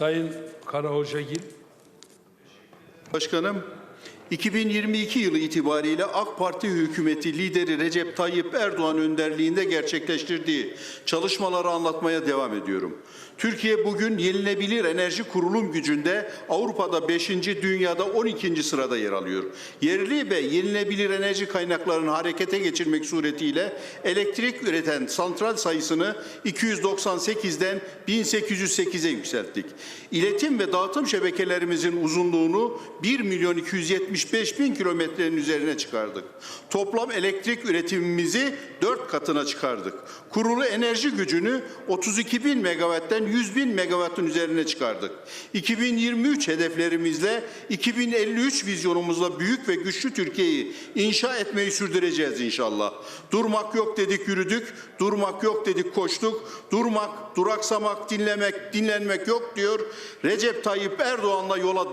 Sayın Karahocagil. Başkanım, 2022 yılı itibariyle AK Parti hükümeti lideri Recep Tayyip Erdoğan önderliğinde gerçekleştirdiği çalışmaları anlatmaya devam ediyorum. Türkiye bugün yenilebilir enerji kurulum gücünde Avrupa'da 5. dünyada 12. sırada yer alıyor. Yerli ve yenilebilir enerji kaynaklarını harekete geçirmek suretiyle elektrik üreten santral sayısını 298'den 1808'e yükselttik. İletim ve dağıtım şebekelerimizin uzunluğunu 1 milyon 275 bin kilometrenin üzerine çıkardık. Toplam elektrik üretimimizi 4 katına çıkardık. Kurulu enerji gücünü 32 bin megawatten 100 bin megawattın üzerine çıkardık. 2023 hedeflerimizle 2053 vizyonumuzla büyük ve güçlü Türkiye'yi inşa etmeyi sürdüreceğiz inşallah. Durmak yok dedik yürüdük, durmak yok dedik koştuk, durmak, duraksamak, dinlemek, dinlenmek yok diyor. Recep Tayyip Erdoğan'la yola